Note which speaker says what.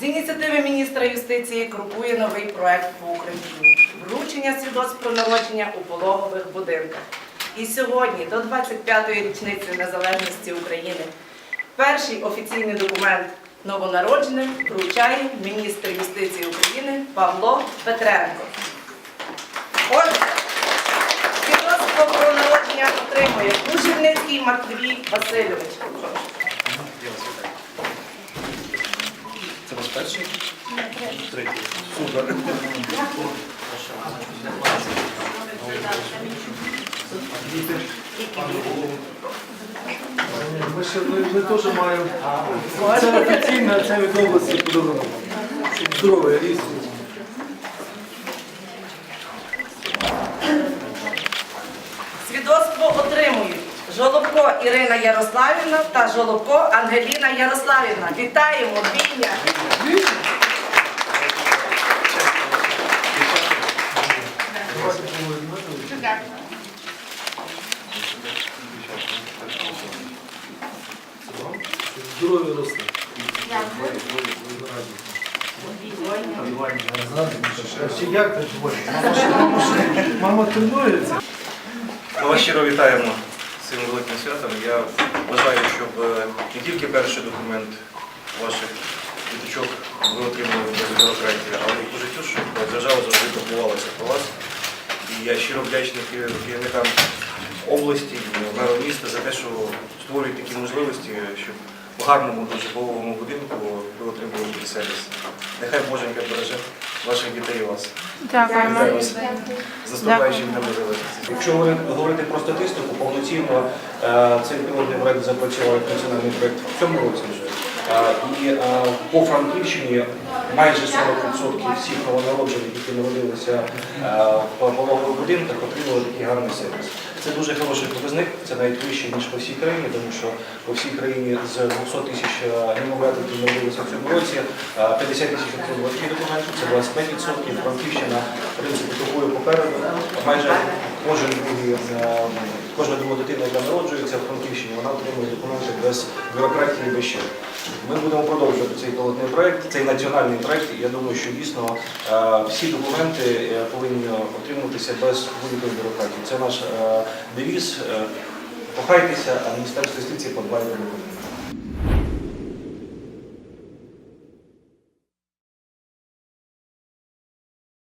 Speaker 1: З ініціативи міністра юстиції крокує новий проект по Україні вручення свідоцтв про народження у пологових будинках. І сьогодні, до 25-ї річниці незалежності України, перший офіційний документ новонародженим вручає міністр юстиції України Павло Петренко. Отже, свідоцтво про народження отримує Кужельницький Матвій Васильович.
Speaker 2: Перший? Третій.
Speaker 3: Ми ще ми, теж маємо. Це офіційно, це від області подарунок. Здоровий ріст.
Speaker 1: Свідоцтво отримують Жолобко Ірина Ярославівна та Жолобко Ангеліна Ярославівна. Вітаємо, Віня!
Speaker 3: Здорові росте. Ще як ти? Мама, тренується.
Speaker 2: Ми вас щиро вітаємо цим великим святом. Я бажаю, щоб е, не тільки перший документ ваших діточок ви отримали без бюрократії, але і по життю, щоб держава завжди турбувалася про вас. І я щиро вдячний керівникам області, меру міста за те, що створюють такі можливості, щоб в гарному житловому будинку ви отримували сервіс. Нехай Боженька береже ваших дітей і вас.
Speaker 4: Дякуємо.
Speaker 2: Вітаю вас з наступаючим днем незалежності. Якщо ви говорити про статистику, повноцінно е, цей пілотний проект запрацював як національний проект в цьому році вже. Е, І е, по Франківщині майже 40% всіх новонароджених, які народилися е, в пологових будинках, отримали такий гарний сервіс. Це дуже хороший показник, це навіть вище, ніж по всій країні, тому що по всій країні з 200 тисяч е, які народилися в цьому році, е, 50 тисяч отримали такі документи, це 25%. Франківщина, принципі, тобою попереду. Майже кожен другий, е, кожна дитина, яка народжується в Франківщині, вона отримує документи без бюрократії, без ще. Ми будемо продовжувати цей пілотний проект, цей національний проект. Я думаю, що дійсно е, всі документи е, повинні отримуватися без будь-якої бюрократії. Це наш е, девіз. Кохайтеся, а Міністерство юстиції подбає про документи.